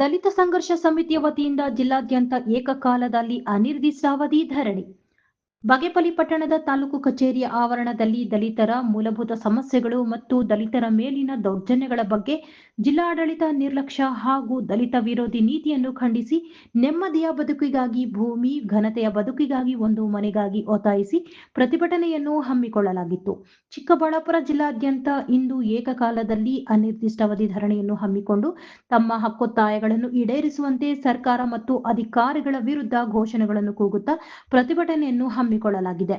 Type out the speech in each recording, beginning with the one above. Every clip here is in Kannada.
ದಲಿತ ಸಂಘರ್ಷ ಸಮಿತಿಯ ವತಿಯಿಂದ ಜಿಲ್ಲಾದ್ಯಂತ ಏಕಕಾಲದಲ್ಲಿ ಅನಿರ್ದಿಷ್ಟಾವಧಿ ಧರಣಿ. ಬಾಗೇಪಲ್ಲಿ ಪಟ್ಟಣದ ತಾಲೂಕು ಕಚೇರಿಯ ಆವರಣದಲ್ಲಿ ದಲಿತರ ಮೂಲಭೂತ ಸಮಸ್ಯೆಗಳು ಮತ್ತು ದಲಿತರ ಮೇಲಿನ ದೌರ್ಜನ್ಯಗಳ ಬಗ್ಗೆ ಜಿಲ್ಲಾಡಳಿತ ನಿರ್ಲಕ್ಷ್ಯ ಹಾಗೂ ದಲಿತ ವಿರೋಧಿ ನೀತಿಯನ್ನು ಖಂಡಿಸಿ, ನೆಮ್ಮದಿಯ ಬದುಕಿಗಾಗಿ, ಭೂಮಿ ಘನತೆಯ ಬದುಕಿಗಾಗಿ ಒಂದು ಮನೆಗಾಗಿ ಒತ್ತಾಯಿಸಿ ಪ್ರತಿಭಟನೆಯನ್ನು ಹಮ್ಮಿಕೊಳ್ಳಲಾಗಿತ್ತು. ಚಿಕ್ಕಬಳ್ಳಾಪುರ ಜಿಲ್ಲಾದ್ಯಂತ ಇಂದು ಏಕಕಾಲದಲ್ಲಿ ಅನಿರ್ದಿಷ್ಟಾವಧಿ ಧರಣಿಯನ್ನು ಹಮ್ಮಿಕೊಂಡು ತಮ್ಮ ಹಕ್ಕೊತ್ತಾಯಗಳನ್ನು ಈಡೇರಿಸುವಂತೆ ಸರ್ಕಾರ ಮತ್ತು ಅಧಿಕಾರಿಗಳ ವಿರುದ್ಧ ಘೋಷಣೆಗಳನ್ನು ಕೂಗುತ್ತಾ ಪ್ರತಿಭಟನೆಯನ್ನು ಹಮ್ಮಿಕೊಳ್ಳಲಾಗಿದೆ.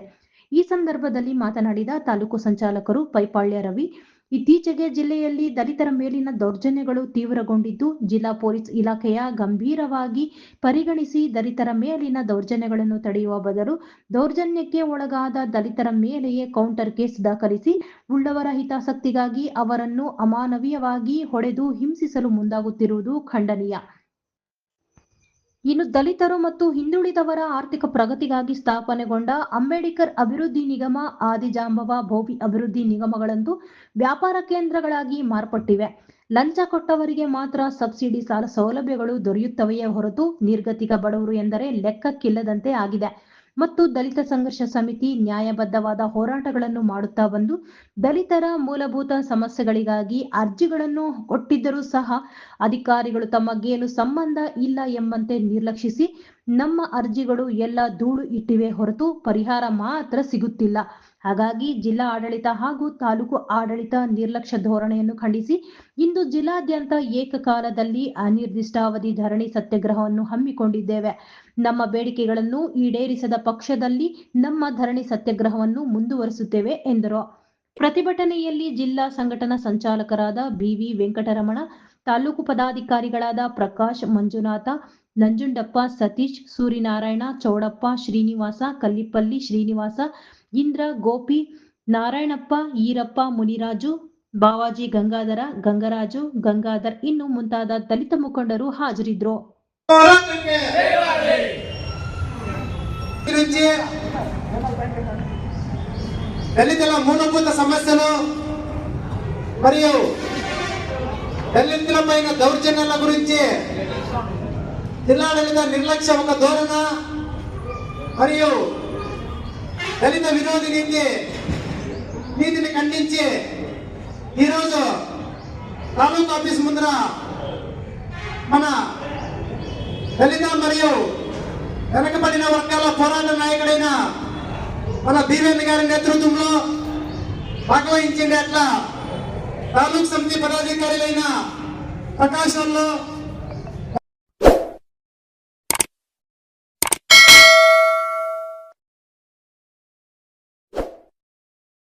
ಈ ಸಂದರ್ಭದಲ್ಲಿ ಮಾತನಾಡಿದ ತಾಲೂಕು ಸಂಚಾಲಕರು ಪೈಪಾಳ್ಯ ರವಿ, ಇತ್ತೀಚೆಗೆ ಜಿಲ್ಲೆಯಲ್ಲಿ ದಲಿತರ ಮೇಲಿನ ದೌರ್ಜನ್ಯಗಳು ತೀವ್ರಗೊಂಡಿದ್ದು, ಜಿಲ್ಲಾ ಪೊಲೀಸ್ ಇಲಾಖೆಯ ಗಂಭೀರವಾಗಿ ಪರಿಗಣಿಸಿ ದಲಿತರ ಮೇಲಿನ ದೌರ್ಜನ್ಯಗಳನ್ನು ತಡೆಯುವ ಬದಲು ದೌರ್ಜನ್ಯಕ್ಕೆ ಒಳಗಾದ ದಲಿತರ ಮೇಲೆಯೇ ಕೌಂಟರ್ ಕೇಸ್ ದಾಖಲಿಸಿ, ಉಳ್ಳವರ ಹಿತಾಸಕ್ತಿಗಾಗಿ ಅವರನ್ನು ಅಮಾನವೀಯವಾಗಿ ಹೊಡೆದು ಹಿಂಸಿಸಲು ಮುಂದಾಗುತ್ತಿರುವುದು ಖಂಡನೀಯ. ಇನ್ನು ದಲಿತರು ಮತ್ತು ಹಿಂದುಳಿದವರ ಆರ್ಥಿಕ ಪ್ರಗತಿಗಾಗಿ ಸ್ಥಾಪನೆಗೊಂಡ ಅಂಬೇಡ್ಕರ್ ಅಭಿವೃದ್ಧಿ ನಿಗಮ, ಆದಿಜಾಂಬವ ಭೋವಿ ಅಭಿವೃದ್ಧಿ ನಿಗಮಗಳಂತೂ ವ್ಯಾಪಾರ ಕೇಂದ್ರಗಳಾಗಿ ಮಾರ್ಪಟ್ಟಿವೆ. ಲಂಚ ಕೊಟ್ಟವರಿಗೆ ಮಾತ್ರ ಸಬ್ಸಿಡಿ ಸಾಲ ಸೌಲಭ್ಯಗಳು ದೊರೆಯುತ್ತವೆಯೇ ಹೊರತು ನಿರ್ಗತಿಕ ಬಡವರು ಎಂದರೆ ಲೆಕ್ಕಕ್ಕಿಲ್ಲದಂತೆ ಆಗಿದೆ. ಮತ್ತು ದಲಿತ ಸಂಘರ್ಷ ಸಮಿತಿ ನ್ಯಾಯಬದ್ಧವಾದ ಹೋರಾಟಗಳನ್ನು ಮಾಡುತ್ತಾ ಬಂದು, ದಲಿತರ ಮೂಲಭೂತ ಸಮಸ್ಯೆಗಳಿಗಾಗಿ ಅರ್ಜಿಗಳನ್ನು ಕೊಟ್ಟಿದ್ದರೂ ಸಹ ಅಧಿಕಾರಿಗಳು ತಮ್ಮ ಸಂಬಂಧ ಇಲ್ಲ ಎಂಬಂತೆ ನಿರ್ಲಕ್ಷಿಸಿ ನಮ್ಮ ಅರ್ಜಿಗಳು ಎಲ್ಲ ಧೂಳು ಇಟ್ಟಿವೆ ಹೊರತು ಪರಿಹಾರ ಮಾತ್ರ ಸಿಗುತ್ತಿಲ್ಲ. ಹಾಗಾಗಿ ಜಿಲ್ಲಾ ಆಡಳಿತ ಹಾಗೂ ತಾಲೂಕು ಆಡಳಿತ ನಿರ್ಲಕ್ಷ್ಯ ಧೋರಣೆಯನ್ನು ಖಂಡಿಸಿ, ಇಂದು ಜಿಲ್ಲಾದ್ಯಂತ ಏಕಕಾಲದಲ್ಲಿ ಅನಿರ್ದಿಷ್ಟಾವಧಿ ಧರಣಿ ಸತ್ಯಾಗ್ರಹವನ್ನು ಹಮ್ಮಿಕೊಂಡಿದ್ದೇವೆ. ನಮ್ಮ ಬೇಡಿಕೆಗಳನ್ನು ಈಡೇರಿಸದ ಪಕ್ಷದಲ್ಲಿ ನಮ್ಮ ಧರಣಿ ಸತ್ಯಾಗ್ರಹವನ್ನು ಮುಂದುವರಿಸುತ್ತೇವೆ ಎಂದರು. ಪ್ರತಿಭಟನೆಯಲ್ಲಿ ಜಿಲ್ಲಾ ಸಂಘಟನಾ ಸಂಚಾಲಕರಾದ ಬಿವಿ ವೆಂಕಟರಮಣ ತಾಲೂಕು ಪದಾಧಿಕಾರಿಗಳಾದ ಪ್ರಕಾಶ್ ಮಂಜುನಾಥ ನಂಜುಂಡಪ್ಪ ಸತೀಶ್ ಸೂರಿನಾರಾಯಣ ಚೌಡಪ್ಪ ಶ್ರೀನಿವಾಸ ಕಲ್ಲಿಪಲ್ಲಿ ಶ್ರೀನಿವಾಸ ಇಂದ್ರ ಗೋಪಿ ನಾರಾಯಣಪ್ಪ ಈರಪ್ಪ ಮುನಿರಾಜು ಬಾವಾಜಿ ಗಂಗಾಧರ ಗಂಗರಾಜು ಗಂಗಾಧರ್ ಇನ್ನು ಮುಂತಾದ ದಲಿತ ಮುಖಂಡರು ಹಾಜರಿದ್ದರು ಹೋರಾಟಕ್ಕೆ గురించి దళితుల మూలభూత సమస్యలు మరియు దళితుల పైన దౌర్జన్యాల గురించి జిల్లాడಳಿత నిర్లక్ష్య ఒక ధోరణ మరియు దళిత విరోధి నీతి నీతిని ఖండించి ఈరోజు తాలూకు ఆఫీస్ ముందర మన దళిత మరియు వెనకబడిన వర్గాల పోరాట నాయకుడైన మన బీవేంద్ర గారి నేతృత్వంలో భాగవహించింది అట్లా తాలూకు సమితి పదాధికారులైన ప్రకాశంలో